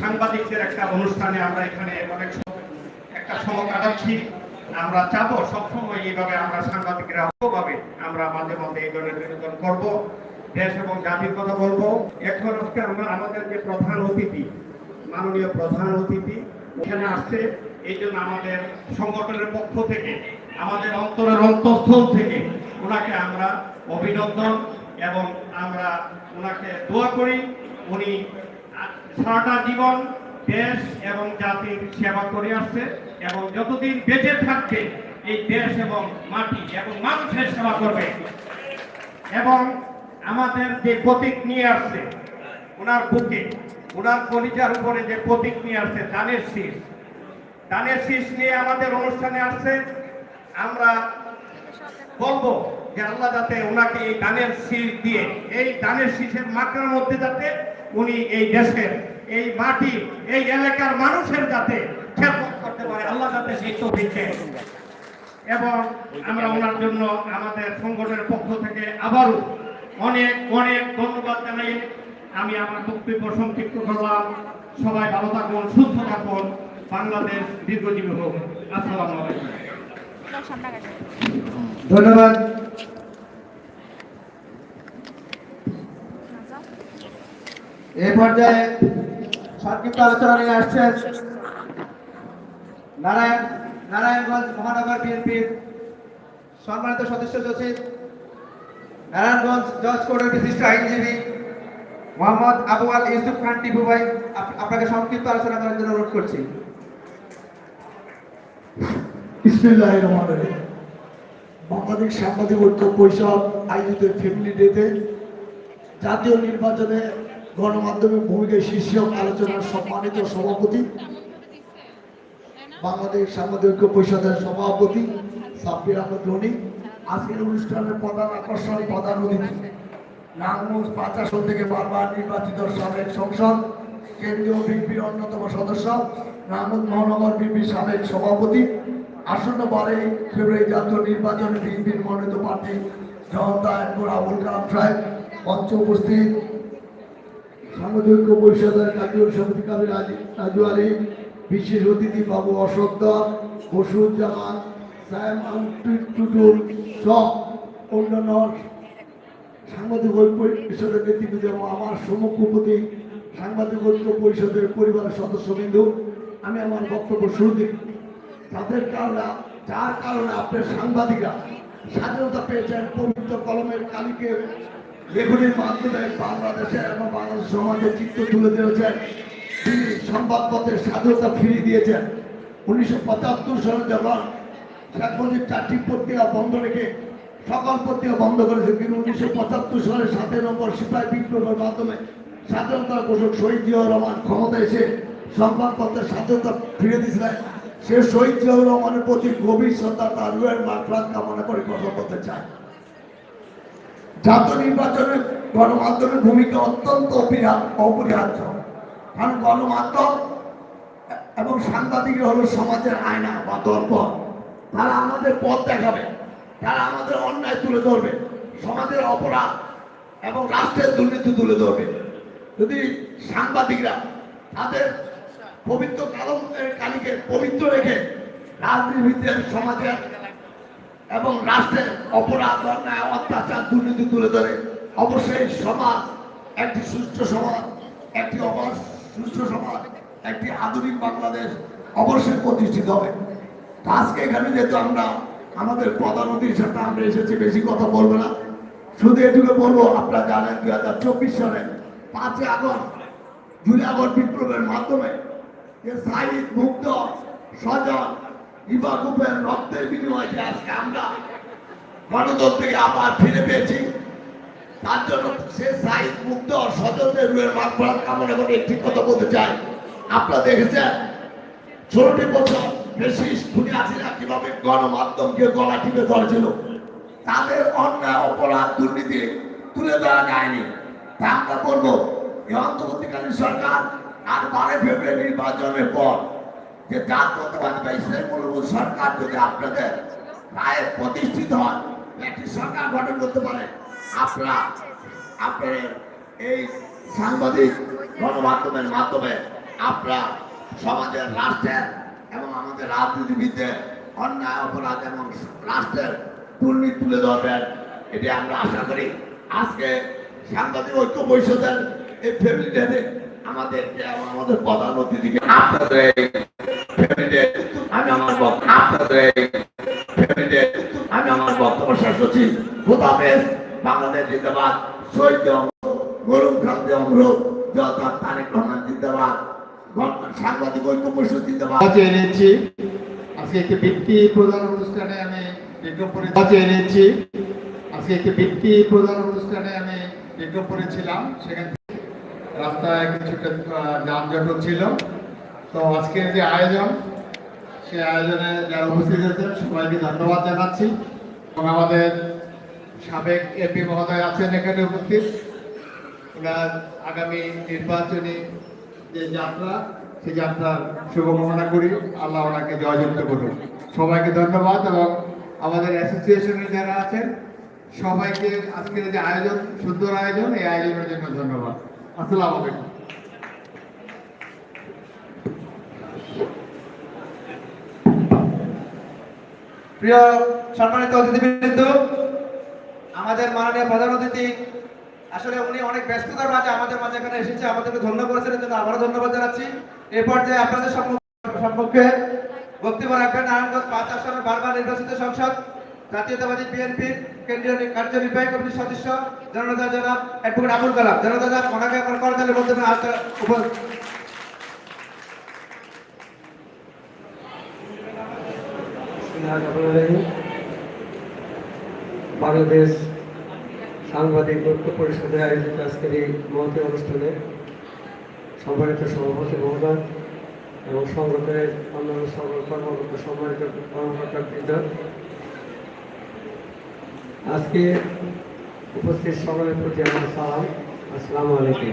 সাংবাদিকদের একটা অনুষ্ঠানে আমরা এখানে অনেক একটা সময় কাটাচ্ছি। আমরা চাবো সবসময় এইভাবে আমরা সাংবাদিকরা ভাবে আমরা মাঝে মাঝে এই ধরনের বিনোদন করব, দেশ এবং জাতির কথা বলব। এখন আজকে আমরা আমাদের যে প্রধান অতিথি, মাননীয় প্রধান অতিথি এখানে আসছে। এই জন্য আমাদের সংগঠনের পক্ষ থেকে, আমাদের অন্তরের অন্তঃস্থল থেকে ওনাকে আমরা অভিনন্দন এবং আমরা ওনাকে দোয়া করি। উনি সারাটা জীবন দেশ এবং জাতির সেবা করে আসছে এবং যতদিন বেঁচে থাকবে, এই দেশ এবং মাটি এবং মানুষের সেবা করবে। এবং আমাদের যে প্রতীক নিয়ে আসছে, ওনার বুকে, ওনার কলিজার উপরে যে প্রতীক নিয়ে আসছে, দানের শীষ। দানের শীষ নিয়ে আমাদের অনুষ্ঠানে আসছে, আমরা বলব যে আল্লাহ যাতে ওনাকে এই দানের শীষ দিয়ে, এই দানের শীষের মাত্রার মধ্যে যাতে উনি এই দেশের এই মাটি, এই এলাকার মানুষের যাতে করতে পারে, আল্লাহ যাতে সেই এবং আমরা ওনার জন্য আমাদের সংগঠনের পক্ষ থেকে আবারও অনেক অনেক ধন্যবাদ জানাই। আমি আমার বক্তব্য সংক্ষিপ্ত করলাম। সবাই ভালো থাকুন, সুস্থ থাকুন। বাংলাদেশ দীর্ঘজীবী হোক। আসসালামু ধন্যবাদ। এই পর্যায়ে সংক্ষিপ্ত আলোচনা নিয়ে আসছেন নারায়ণ, নারায়ণগঞ্জ মহানগর বিএনপির সম্মানিত সদস্য সচিব, নারায়ণগঞ্জ জজ কোর্টের বিশিষ্ট আইনজীবী মোহাম্মদ আবু আল ইউসুফ খান টিপু ভাই আপনাকে সংক্ষিপ্ত আলোচনা করার জন্য অনুরোধ করছি। বাংলাদেশ সাংবাদিক ঐক্য পরিষদ আয়োজিত ফ্যামিলি ডেতে জাতীয় নির্বাচনে গণমাধ্যমের ভূমিকা শীর্ষক আলোচনার সম্মানিত সভাপতি, বাংলাদেশ সাংবাদিক পরিষদের সভাপতি সাব্বির আহমদ রনি আজকের অনুষ্ঠানের প্রধান আকর্ষণ প্রধান অতিথি নারায়ণগঞ্জ পাঁচ থেকে বারবার নির্বাচিত সাবেক সংসদ, কেন্দ্রীয় বিএনপির অন্যতম সদস্য নারায়ণগঞ্জ মহানগর বিএনপির সাবেক সভাপতি, আসন্ন বারে ফেব্রুয়ারি জাতীয় নির্বাচনে বিএনপির মনোনীত প্রার্থী জনতা আবুল কালাম সাহেব, মঞ্চ উপস্থিত সাংবাদিক পরিষদের কার্যকরী সমিতি কাবির আলী রাজু আলী বিশেষ অতিথি বাবু অশোক দত্ত বসুজ্জামান সায়েম টুটুল সব অন্যান্য সাংবাদিক ঐক্য পরিষদের নেতৃবৃন্দ এবং আমার সম্মুখপতি সাংবাদিক ঐক্য পরিষদের পরিবারের সদস্যবৃন্দ, আমি আমার বক্তব্য শুরু দিই। তাদের কারণে, যার কারণে আপনার সাংবাদিকরা স্বাধীনতা পেয়েছেন পবিত্র কলমের কালিকে লেখনির মাধ্যমে বাংলাদেশে এবং বাংলাদেশ সমাজের চিত্র তুলে দিয়েছেন তিনি সংবাদপত্রের স্বাধীনতা ফিরিয়ে দিয়েছেন। উনিশশো পঁচাত্তর সালে যখন শেখ মুজিব চারটি পত্রিকা বন্ধ রেখে সকল পত্রিকা বন্ধ করেছে কিন্তু উনিশশো পঁচাত্তর সালে সাতের নম্বর সিপাহী বিপ্লবের মাধ্যমে স্বাধীনতার ঘোষক শহীদ জিয়াউর রহমান ক্ষমতা এসে সংবাদপত্রের স্বাধীনতা ফিরে দিয়েছিলেন। সে শহীদ জিয়াউর রহমানের প্রতি গভীর শ্রদ্ধা তার রুয়ের মাফরাত কামনা করে কথা বলতে চায়। জাতীয় নির্বাচনে গণমাধ্যমের ভূমিকা অত্যন্ত অপরিহা- অপরিহার্য। কারণ গণমাধ্যম এবং সাংবাদিকরা হলো সমাজের আয়না বা দর্পণ। তারা আমাদের পথ দেখাবে, তারা আমাদের অন্যায় তুলে ধরবে, সমাজের অপরাধ এবং রাষ্ট্রের দুর্নীতি তুলে ধরবে। যদি সাংবাদিকরা তাদের পবিত্র কালিকে পবিত্র রেখে রাজনীতিবিদদের সমাজের এবং রাষ্ট্রের অপরাধ, অন্যায়, অত্যাচার, দুর্নীতি তুলে ধরে। অবশ্যই সমাজ একটি সুস্থ সমাজ, একটি অবাধ সুস্থ সমাজ, একটি আধুনিক বাংলাদেশ অবশ্যই প্রতিষ্ঠিত হবে। আজকে এখানে যেহেতু আমরা আমাদের প্রধান অতিথির সাথে আমরা এসেছি, বেশি কথা বলব না। শুধু এটুকু বলব, আপনারা জানেন দুই হাজার চব্বিশ সালে পাঁচই আগস্ট দুই আগস্ট বিপ্লবের মাধ্যমে যে সাইদ মুক্ত সজন ইবাকুপের রক্তের বিনিময়ে আজকে আমরা গণতন্ত্রকে আবার ফিরে পেয়েছি, তার জন্য সে সাইদ মুক্ত সজনদের রুয়ের মাগফরাত কামনা করে একটি কথা বলতে চাই। আপনারা দেখেছেন, ষোলোটি বছর বেশি খুনি আসিরা কীভাবে গণমাধ্যমকে গলা টিপে ধরেছিল। তাদের অন্যায়, অপরাধ, দুর্নীতি তুলে ধরা যায়নি। তা আমরা বলব, এই অন্তর্বর্তীকালীন সরকার আর বারো ফেব্রুয়ারি নির্বাচনের পর যে জাতীয়তাবাদী বা ইসলামী মূলভূত সরকার যদি আপনাদের রায়ে প্রতিষ্ঠিত হয়, একটি সরকার গঠন করতে পারে, আপনারা, আপনাদের এই সাংবাদিক গণমাধ্যমের মাধ্যমে আপনারা সমাজের রাষ্ট্রের এবং আমাদের রাজনীতিবিদদের অন্যায়, অপরাধ এবং রাষ্ট্রের দুর্নীতি তুলে ধরবেন, এটি আমরা আশা করি। আজকে সাংবাদিক ঐক্য পরিষদের এই ফ্যামিলি ডেতে আমাদেরকে এবং আমাদের প্রধান অতিথিকে আপনাদের আমি আমার বক্তব্য আপনাদের আমি আমার বক্তব্য শেষ করছি। খোদাফেজ বাংলাদেশ জিন্দাবাদ শহীদ গরুম খাদ্য অমরুদ জলদার তারেক রহমান জিন্দাবাদ সাংবাদিক ঐক্য পরিষদ জিন্দাবাদ। এনেছি আজকে একটি বৃত্তি প্রদান অনুষ্ঠানে আমি বিজ্ঞাপনে এনেছি। আজকে একটি বৃত্তি প্রদান অনুষ্ঠানে আমি বিজ্ঞাপনে ছিলাম সেখান থেকে রাস্তায় কিছুটা যানজট ছিল। তো আজকের যে আয়োজন, সেই আয়োজনে যারা উপস্থিত হয়েছেন সবাইকে ধন্যবাদ জানাচ্ছি। এবং আমাদের সাবেক এপি মহোদয় আছেন এখানে উপস্থিত। ওনার আগামী নির্বাচনী যে যাত্রা, সেই যাত্রার শুভকামনা করি। আল্লাহ ওনাকে জয়যুক্ত করুন সবাইকে ধন্যবাদ এবং আমাদের অ্যাসোসিয়েশনের যারা আছেন, সবাইকে আজকের যে আয়োজন, সুন্দর আয়োজন, এই আয়োজনের জন্য ধন্যবাদ। আসসালামু আলাইকুম। প্রিয় সম্মানিত অতিথিবৃন্দ, আমাদের মাননীয় প্রধান অতিথি, আসলে উনি অনেক ব্যস্ততার মাঝে আমাদের মাঝে এখানে এসেছে, আমাদেরকে ধন্য করেছেন জন্য আবারও ধন্যবাদ জানাচ্ছি। এই পর্যায়ে আপনাদের সম্মুখ- বক্তব্য রাখবেন নারায়ণগঞ্জ পাঁচ আসনের বারবার নির্বাচিত সংসদ, জাতীয়তাবাদী বিএনপির কেন্দ্রীয় কার্যনির্বাহী কমিটির সদস্য জনতা জনাব অ্যাডভোকেট আবুল কালাম। জনতা জনাব ওনাকে করতালের মাধ্যমে বাংলাদেশ সাংবাদিক ঐক্য পরিষদের আয়োজিত আজকের এই মহতী অনুষ্ঠানে সম্মানিত সভাপতি মহোদয় এবং সংগঠনের অন্যান্য সকল কর্মকর্তা, সম্মানিত কর্মকর্তা বৃন্দ। আজকে উপস্থিত সকলের প্রতি আমার সালাম। আসসালামু আলাইকুম।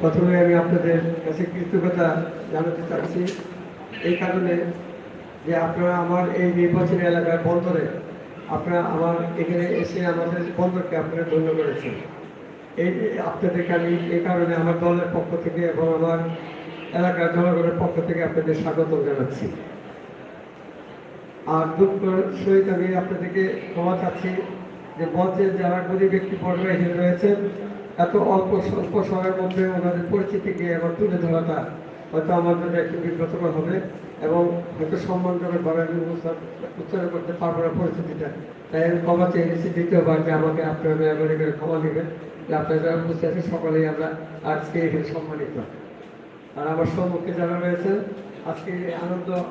প্রথমে আমি আপনাদের কাছে কৃতজ্ঞতা জানাতে চাচ্ছি। এই কারণে যে আপনারা আমার এই নির্বাচনী এলাকার বন্দরে আপনারা আমার এখানে এসে আমাদের বন্দরকে আপনারা ধন্য করেছেন। এই আপনাদেরকে আমি এই কারণে আমার দলের পক্ষ থেকে এবং আমার এলাকার জনগণের পক্ষ থেকে আপনাদের স্বাগত জানাচ্ছি। আর দুঃখ সহিত আমি আপনাদেরকে ক্ষমা চাচ্ছি যে মঞ্চে যারা গরিব ব্যক্তি এখানে রয়েছেন, এত অল্প স্বল্প সময়ের মধ্যে ওনাদের পরিচিতিকে এবার তুলে ধরাটা হয়তো আমার জন্য একটু বিব্রতকর হবে এবং হয়তো সম্মানজনকভাবে আমি উচ্চারণ- করতে পারব না পরিস্থিতিটা। তাই আমি ক্ষমা চেয়ে দ্বিতীয়বার যে আমাকে আপনারা মেয়াবারি করে ক্ষমা নেবেন। যে আপনারা যারা বুঝতে আছেন সকলেই আমরা আজকে এখানে সম্মানিত। আর আমার সম্মুখে যারা রয়েছেন, আজকে আনন্দ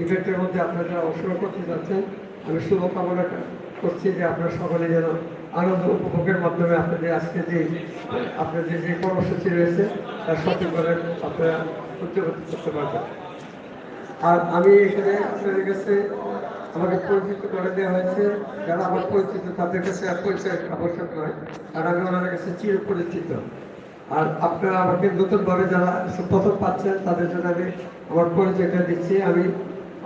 ইভেন্টের মধ্যে আপনারা যারা অংশগ্রহণ করতে যাচ্ছেন, আমি শুভকামনা করছি যে আপনারা সকলে যেন আনন্দ উপভোগের মাধ্যমে আপনাদের আজকে যে, আপনাদের যে কর্মসূচি রয়েছে, তার সঠিকভাবে আপনারা করতে আর আমি এখানে আপনাদের কাছে আমাকে পরিচিত করে দেওয়া হয়েছে, যারা আমার পরিচিত, তাদের কাছে আবশ্যক নয় আর আমি ওনাদের কাছে চির পরিচিত আর আপনারা আমাকে নতুনভাবে যারা প্রথম পাচ্ছেন, তাদের জন্য আমি আমার পরিচয়টা দিচ্ছি। আমি,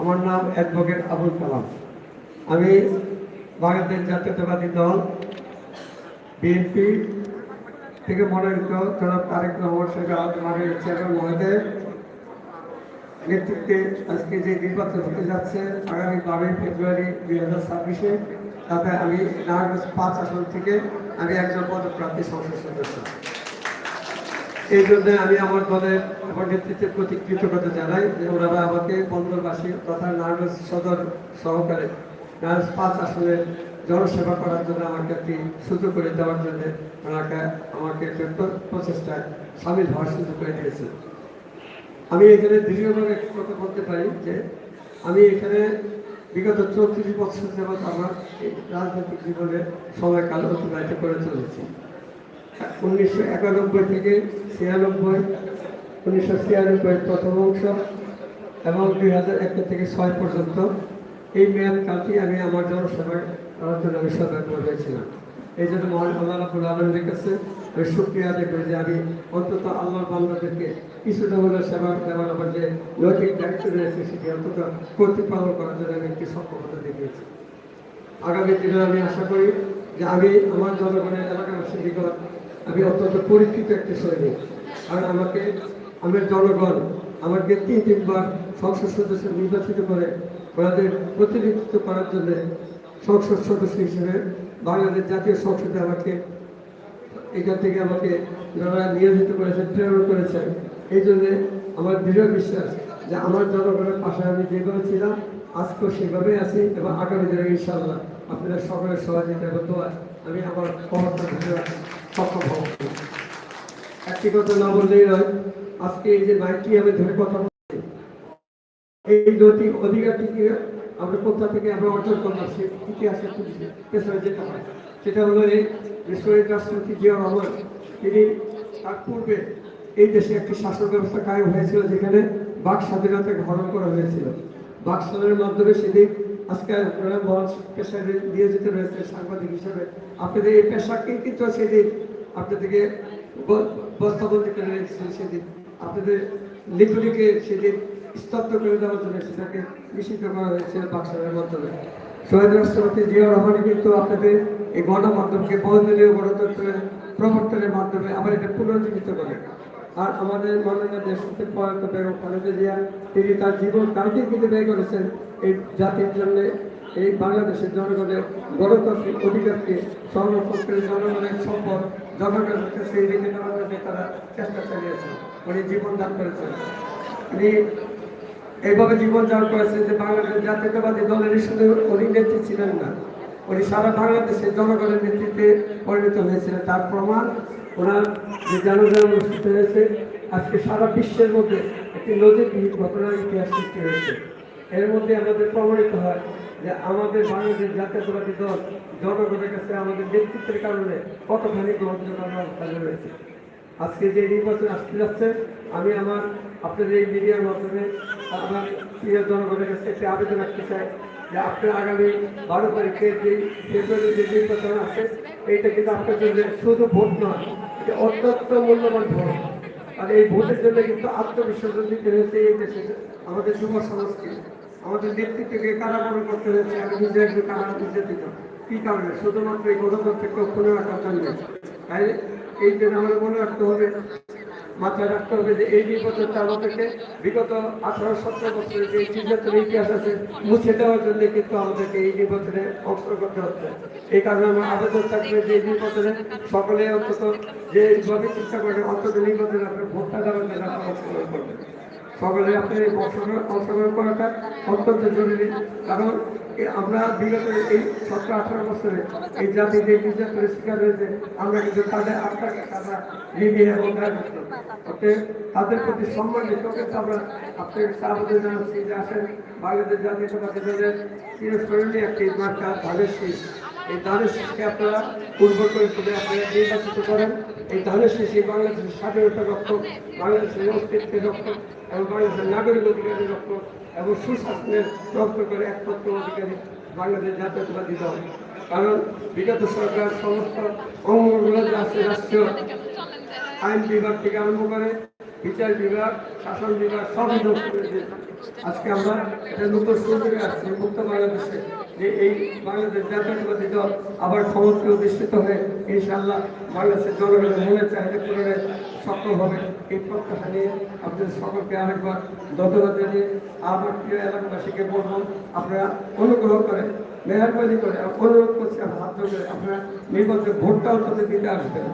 আমার নাম অ্যাডভোকেট আবুল কালাম। আমি বাংলাদেশ জাতীয়তাবাদী দল, বিএনপি থেকে মনোনীত জনাব তারেক রহমান সাহেব আমাদের চেয়ারম্যান মহোদয়। নেতৃত্বে আজকে যে নির্বাচন হতে যাচ্ছে, আগামী বারোই ফেব্রুয়ারি দুই হাজার ছাব্বিশে, তাতে আমি নারায়ণগঞ্জ পাঁচ আসন থেকে আমি একজন পদপ্রার্থী সংসদ সদস্য। এই জন্য আমি আমার দলের আমার নেতৃত্বের প্রতি কৃতজ্ঞতা জানাই যে ওনারা আমাকে বন্দরবাসী তথা নারায়ণগঞ্জ সদর সহকারে নারায়ণগঞ্জ পাঁচ আসনের জনসেবা করার জন্য আমাকে একটি সুযোগ করে দেওয়ার জন্য ওনাকে আমাকে প্রচেষ্টায় সামিল হওয়ার সুযোগ করে দিয়েছে। আমি এখানে দৃঢ়ভাবে একটি কথা বলতে পারি যে আমি এখানে বিগত চৌত্রিশ বছর যাবৎ আমার রাজনৈতিক জীবনে সময়কাল অতিবাহিত করে চলেছি। উনিশশো একানব্বই থেকে ছিয়ানব্বই, উনিশশো ছিয়ানব্বই প্রথম অংশ এবং দুই হাজার এক থেকে ছয় পর্যন্ত এই মেয়াদকালটি আমি আমার জনসভায় করার জন্য আমি সতর্ক হয়েছিলাম এই জন্য মহান আল্লাহ আলমের কাছে শুক্রিয়া আদায় করি যে আমি অন্তত আল্লাহর বান্দাদেরকে কিছুটা হলেও সেবা দেওয়ার আমার যে নৈতিক দায়িত্ব রয়েছে সেটি অন্তত কর্তৃক পালন করার জন্য আমি একটি সক্ষমতা দেখিয়েছি। আগামী দিনে আমি আশা করি যে আমি আমার জনগণের এলাকাবাসীর নিকট আমি অত্যন্ত পরীক্ষিত একটি সৈনিক। কারণ আমাকে আমার জনগণ, আমাকে তিন তিনবার সংসদ সদস্য নির্বাচিত করে ওনাদের প্রতিনিধিত্ব করার জন্য সংসদ সদস্য হিসেবে বাংলাদেশ জাতীয় সংসদে আমাকে এখান থেকে আমাকে যারা নিয়োজিত করেছেন প্রেরণ করেছেন এই জন্যে আমার দৃঢ় বিশ্বাস যে আমার জনগণের পাশে আমি যেভাবে ছিলাম, আজকেও সেভাবেই আছি এবং আগামী দিনে ইনশাল্লাহ আপনারা সকলের সহযোগিতা এবং দোয়া আমি আমার ক্ষমতা সক্ষম হব। একটি কথা না বললেই নয়, আজকে এই যে মাইকটি আমি ধরে কথা বলছি, এই নৈতিক অধিকারটিকে আমরা কোথা থেকে আমরা অর্জন করলাম, সে ইতিহাসের পেছনে যেতে হয় সেটা হলো এই শহীদ রাষ্ট্রপতি জিয়া রহমান। তিনি তার পূর্বে এই দেশে একটি শাসন ব্যবস্থা কায়েম হয়েছিল, যেখানে বাক স্বাধীনতাকে হরণ করা হয়েছিল। বাক স্বাধীনের মাধ্যমে সেদিন আজকে আপনারা মঞ্চ পেশায় দিয়ে যেতে রয়েছে সাংবাদিক হিসাবে। আপনাদের এই পেশাকে কিন্তু সেদিন আপনাদেরকে বস্তাবন্দি করে রেখেছিল সেদিন? আপনাদের লিখনিকে সেদিন স্তব্ধ করে দেওয়ার জন্য সেটাকে নিষিদ্ধ করা হয়েছে বাক্সারের মাধ্যমে। শহীদ রাষ্ট্রপতি জিয়া রহমান কিন্তু আপনাদের এই গণমাধ্যমকে বহুদলীয় গণতন্ত্রের প্রবর্তনের মাধ্যমে আবার এটা পুনর্জীবিত করে। আর আমাদের মাননীয় দেশপতি প্রয়াত বেগম খালেদা জিয়া, তিনি তার জীবন কালকে কিন্তু ব্যয় করেছেন এই জাতির জন্য, এই বাংলাদেশের জনগণের গণতান্ত্রিক অধিকারকে সংরক্ষণ জনগণের সম্পদ জনগণের সেই রেখে তারা চেষ্টা চালিয়েছেন উনি জীবন দান করেছেন। উনি এইভাবে জীবন যাপন করেছেন যে বাংলাদেশ জাতীয়তাবাদী দলের শুধু উনি নেত্রী ছিলেন না। উনি সারা বাংলাদেশের জনগণের নেতৃত্বে পরিণত হয়েছিলেন। তার প্রমাণ ওনার যে জানাজা অনুষ্ঠিত হয়েছে, আজকে সারা বিশ্বের মধ্যে একটি নজিরবিহীন ঘটনার ইতিহাস সৃষ্টি হয়েছে। এর মধ্যে আমাদের প্রমাণিত হয় যে আমাদের বাংলাদেশ জাতীয়তাবাদী দল জনগণের কাছে আমাদের নেতৃত্বের কারণে কতখানি গ্রহণযোগ্য অবস্থানে রয়েছে। আজকে যে নির্বাচন আসতে যাচ্ছে, আমি আমার আপনাদের এই মিডিয়ার মাধ্যমে আমার প্রিয় জনগণের কাছে একটি আবেদন রাখতে চাই যে আপনার আগামী বারো তারিখে যে ফেব্রুয়ারি যে নির্বাচন আছে, এইটা কিন্তু আপনার জন্য শুধু ভোট নয়, এটা অত্যন্ত মূল্যবান ভোট। আর এই ভোটের জন্য কিন্তু আত্মবিসর্জন দিতে হয়েছে এই দেশে আমাদের যুব সংস্কৃতি আমাদের নেতৃত্বকে কারাবরণ করতে হয়েছে, আমি নিজে একজন কারা নির্যাতিত কি কারণে? শুধুমাত্র এই অক্ষুণ্ণ রাখার জন্য। তাই এই জন্য আমাদের মনে রাখতে হবে, মাথায় রাখতে হবে যে এই নির্বাচনটা আমাদেরকে বিগত আঠারো, সতেরো বছরের যে নির্বাচনের ইতিহাস আছে, মুছে দেওয়ার জন্য কিন্তু আমাদেরকে এই নির্বাচনে অংশগ্রহণ করতে হচ্ছে। এই কারণে আমার আবেদন থাকবে যে নির্বাচনে সকলে অন্তত যে ভাবে চিন্তা করে অন্তত নির্বাচনে আপনার ভোটটা দেওয়ার জন্য আপনার অংশগ্রহণ করবেন। সকলে আপনি এই অংশগ্রহণ করাটা অত্যন্ত জরুরি। কারণ আমরা বিগত এই সতেরো, আঠারো বছরে এই জাতি যে নির্যাতনের শিকার হয়েছে, আমরা কিন্তু তাদের আত্মাকে তারা নিবিয়ে এবং অতএব তাদের প্রতি সম্মান কিন্তু আমরা আপনাকে আবেদন জানাচ্ছি যে আসেন বাংলাদেশ জাতীয়তাবাদী দলের চিরস্মরণীয় একটি মার্কা ধানের শীষ। এই ধানের শীষকে আপনারা পূর্ব করে তুলে আপনারা নির্বাচিত করেন। এই ধানের শীষে বাংলাদেশের স্বাধীনতা রক্ষক, বাংলাদেশের অস্তিত্বের রক্ষক এবং বাংলাদেশের নাগরিক অধিকারের রক্ষক এবং সুশাসনের রক্ষা করে একমাত্র অধিকারী বাংলাদেশ জাতীয়তাবাদী দল। কারণ বিগত সরকার সমস্ত অঙ্গগুলো আছে রাষ্ট্রীয় আইন বিভাগ থেকে আরম্ভ করে বিচার বিভাগ, শাসন বিভাগ সবই ধ্বংস করে দিয়েছে। আজকে আমরা একটা নতুন সুযোগে আসছি, মুক্ত বাংলাদেশে। যে এই বাংলাদেশ জাতীয়তাবাদী দল আবার ক্ষমতাকে অধিষ্ঠিত হয়ে ইনশাআল্লাহ বাংলাদেশের জনগণের মনের চাহিদা পূরণে সক্ষম হবে। এই প্রত্যাশা নিয়ে আপনাদের সকলকে আরেকবার ধন্যবাদ জানিয়ে আমার প্রিয় এলাকাবাসীকে বলব, আপনারা অনুগ্রহ করে, মেহরবানি করে, অনুরোধ করছি হাত ধরে আপনারা নির্বাচনে ভোটটা অন্তত দিতে আসবেন।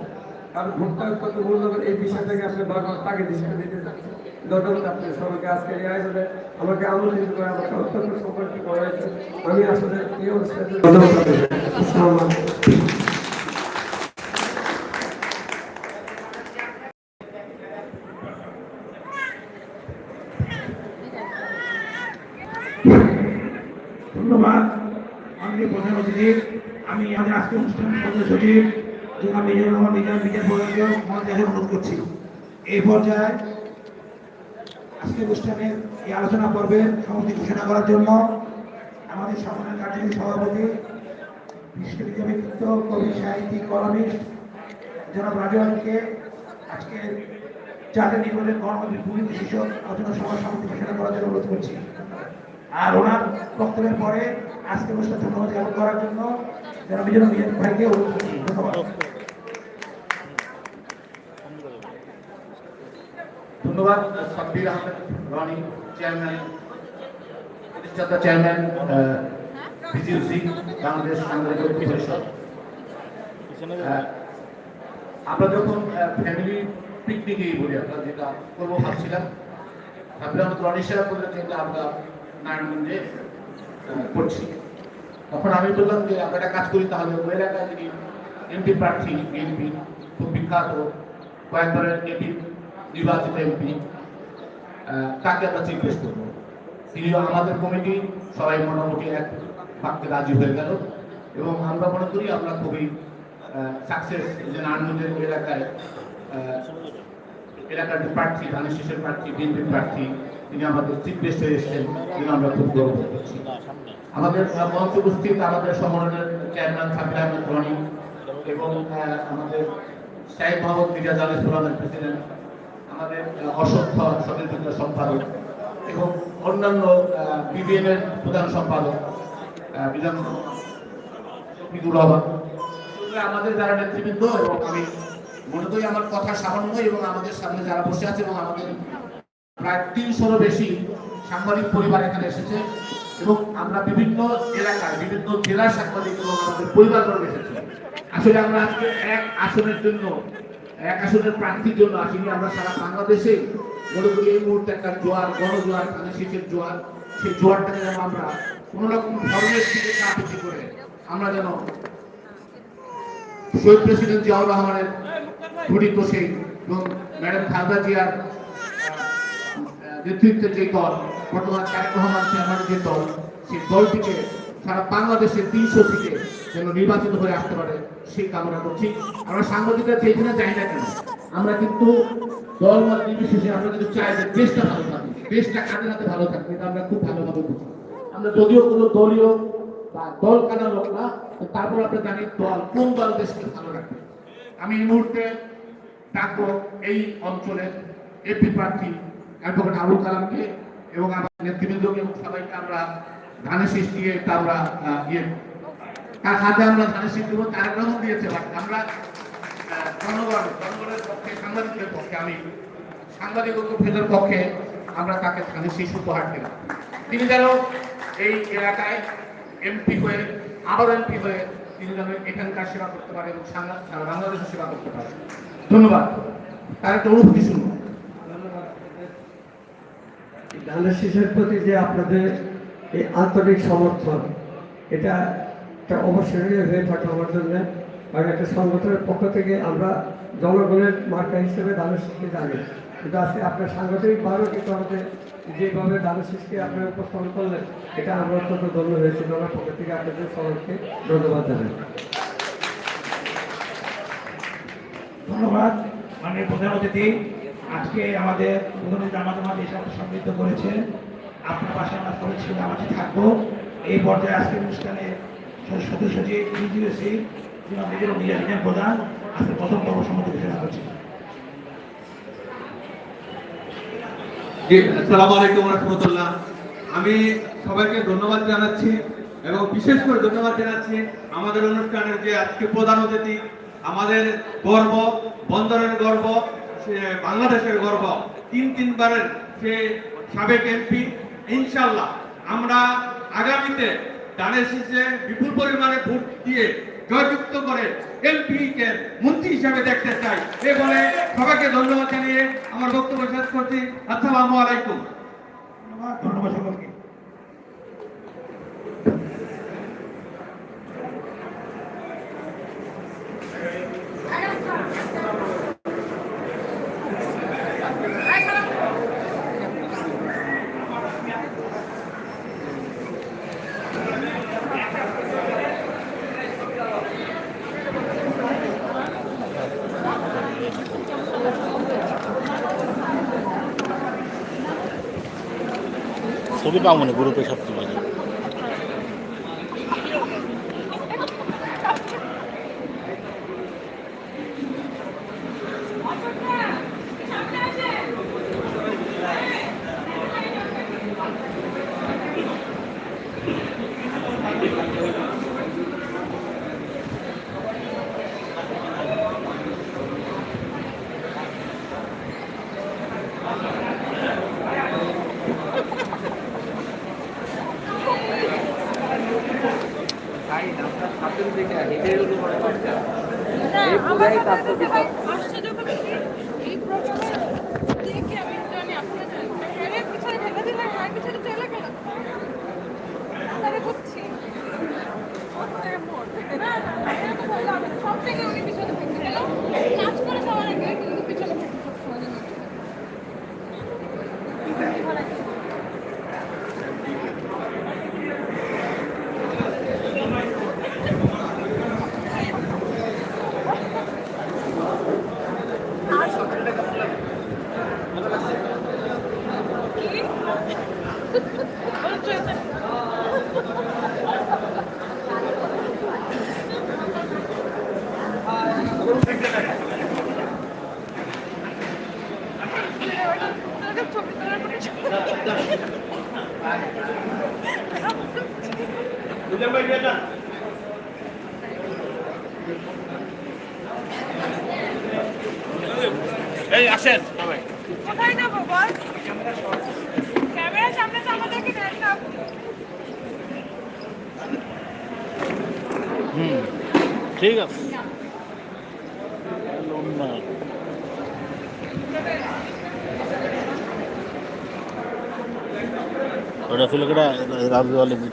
কারণ ভোটটা কত মূল্যবান এই আপনি বারবার তাকে দিতে আপনার সবাইকে আজকে এই আয়োজনে আমাকে আমন্ত্রিত করে আমাকে অত্যন্ত সম্পর্কিত করা হয়েছে। আমি আসলে ধন্যবাদ। প্রধান অতিথি, আমি আমাদের আজকে অনুষ্ঠান সচিব জনাব মিজানুর রহমান মিজান বিচার প্রধানকে মহাদেশের অনুরোধ করছি এই পর্যায়ে আজকে অনুষ্ঠানের এই আলোচনা পর্বে সমাপ্তি ঘোষণা করার জন্য আমাদের সাধারণ কার্যকরী সভাপতি বিশ্ববিদ্যালয় কবি, সাহিত্যিক, কলামিস্ট জনাব রাজওয়ালকে আজকে জাতীয় নির্বাচন কর্মসূচির ভূমি শীর্ষক আলোচনা সভার সমাপ্তি ঘোষণা করার জন্য অনুরোধ করছি। আর ওনার বক্তব্যের পরে আজকে অনুষ্ঠান ধন্যবাদ জ্ঞাপন করার জন্য যারা বিজন ভাইকে অনুরোধ করছি। ধন্যবাদ। ধন্যবাদ, সাব্বির আহমেদ, রনি, চেয়ারম্যান প্রতিষ্ঠাতা চেয়ারম্যান বিজিউসি, বাংলাদেশ সাংবাদিক ঐক্য পরিষদ। আমরা যখন ফ্যামিলি পিকনিকে বলি, আমরা যেটা করব ভাবছিলাম, সাব্বির আহমেদ, রনি সাহেব বললেন যে এটা আমরা নারায়ণগঞ্জে করছি। তখন আমি বললাম যে, আমরা একটা কাজ করি, তাহলে ওই এলাকায় যিনি এমপি প্রার্থী বিএনপি খুব বিখ্যাত কয়েকবারের এমপি নির্বাচিত এমপি তাকে আমরা চিফ গেস্ট করব? তিনি আমাদের কমিটি, সবাই মোটামুটি এক বাক্যে রাজি হয়ে গেল। এবং আমরা মনে করি আমরা খুবই সাকসেস যে নারায়ণগঞ্জের এলাকায় এলাকার যে প্রার্থী, ধানের শীষের প্রার্থী, বিএনপির প্রার্থী, তিনি আমাদের চিফ গেস্ট হয়ে এসেছেন তিনি আমরা খুব গর্ব করছি। আমাদের মঞ্চ উপস্থিত আমাদের সম্মেলনের চেয়ারম্যান সাবির আহমেদ রনি এবং আমাদের শাহিদ মোহাম্মদ মিরাজ সোলামের প্রেসিডেন্ট আমাদের অসংখ্য স্বতন্ত্র সম্পাদক এবং অন্যান্য বিবিএন এর প্রধান সম্পাদক বিধান রহমান। আমাদের যারা নেতৃবৃন্দ এবং আমি করি আমার কথা সামান্য এবং আমাদের সামনে যারা বসে আছে এবং আমাদের প্রায় তিনশোরও বেশি সাংবাদিক পরিবার এখানে এসেছে এবং আমরা বিভিন্ন এলাকায় বিভিন্ন জেলার সাংবাদিক এবং আমাদের পরিবারবর্গ এসেছে। আসলে আমরা আজকে এক আসনের জন্য এক আসনের প্রার্থীর জন্য আসিনি। আমরা সারা বাংলাদেশে মনে করি এই মুহূর্তে একটা জোয়ার বড় জোয়ার মানে শীতের জোয়ার। সেই জোয়ারটাকে যেন আমরা কোনো রকম ধর্মের দিকে চাপিতি করে আমরা যেন শহীদ প্রেসিডেন্ট জিয়াউর রহমানের ঘটিত সেই এবং ম্যাডাম খালেদা জিয়ার নেতৃত্বে যে দল, বর্তমান তারেক রহমান চেয়ারম্যানের যে দল, সেই দলটিকে সারা বাংলাদেশের তিনশো সিটে যেন নির্বাচিত হয়ে আসতে পারে, সেই কামনা করছি। আমরা সাংবাদিকরা যেখানে যাই না কেন? আমরা কিন্তু দল মত নির্বিশেষে আমরা কিন্তু চাই যে দেশটা ভালো থাকুক, দেশটা কাজে হাতে ভালো থাকবে এটা আমরা খুব ভালোভাবে বুঝি। আমরা যদিও কোনো দলীয় বা দল কানা লোক না তারপর আমরা জানি দল কোন দল দেশকে ভালো রাখবে। আমি এই মুহূর্তে ডাকবো এই অঞ্চলের এমপি প্রার্থী অ্যাডভোকেট আবুল কালামকে এবং আমার নেতৃবৃন্দকে এবং সবাইকে আমরা ধানের শীষ দিয়ে আমরা ইয়ে তার হাতে আমরা ধানের শীষ দেবো, তার গ্রহণ দিয়েছে আমরা জনগণ, জনগণের পক্ষে, সাংবাদিকদের পক্ষে, আমি সাংবাদিক ঐক্যের পক্ষে আমরা তাকে ধানের শীষ উপহার দিলাম তিনি যেন এই এলাকায় এমপি হয়ে, আবার এমপি হয়ে তিনি যেন এখানকার সেবা করতে পারে এবং সারা বাংলাদেশের সেবা করতে পারে ধন্যবাদ। তার একটা অনুভূতি শুনুন। ধানের শীষের প্রতি যে আপনাদের এই আন্তরিক সমর্থন, এটা একটা অবশ্যই হয়ে থাকে আমার জন্য। কারণ একটা সংগঠনের পক্ষ থেকে আমরা জনগণের মার্কা হিসেবে ধানের শীষকে জানি। কিন্তু আজকে আপনার সাংগঠনিকভাবেও কিন্তু আমাদের যেভাবে ধানের শীষকে আপনারা উপস্থাপন করলেন, এটা আমরা অত্যন্ত ধন্য হয়েছি। আমার পক্ষ থেকে আপনাদের সবাইকে ধন্যবাদ জানাই। ধন্যবাদ, মাননীয় প্রধান অতিথি। আজকে আমাদের প্রধান অতিথি আমাদের মাঝে সমৃদ্ধ করেছেন। আপনার পাশে আমরা করেছি আমাকে থাকব? এই পর্যায়ে আজকের অনুষ্ঠানে সদস্য বিজিওসি যিনি নিজের নিজের প্রধান, আজকে প্রথম পর্ব সম্বন্ধে ঘোষণা করছি আসসালামু আলাইকুম রহমতুল্লাহ। আমি সবাইকে ধন্যবাদ জানাচ্ছি এবং বিশেষ করে ধন্যবাদ জানাচ্ছি আমাদের অনুষ্ঠানের যে আজকে প্রধান অতিথি, আমাদের গর্ব, বন্দরের গর্ব, সে বাংলাদেশের গর্ব, তিন তিনবারের সে সাবেক এমপি ইনশাল্লাহ আমরা আগামীতে দানের শীর্ষে বিপুল পরিমাণে ভোট দিয়ে জয়যুক্ত করে এমপি কে মন্ত্রী হিসাবে দেখতে চাই। এ বলে সবাইকে ধন্যবাদ জানিয়ে আমার বক্তব্য শেষ করছি। আসসালামু আলাইকুম। ধন্যবাদ সকলকে। ছবি পাবো না গ্রুপে সব এই আসেন। ঠিক আছে। సభ్యులు కూడా రాజు వాళ్ళు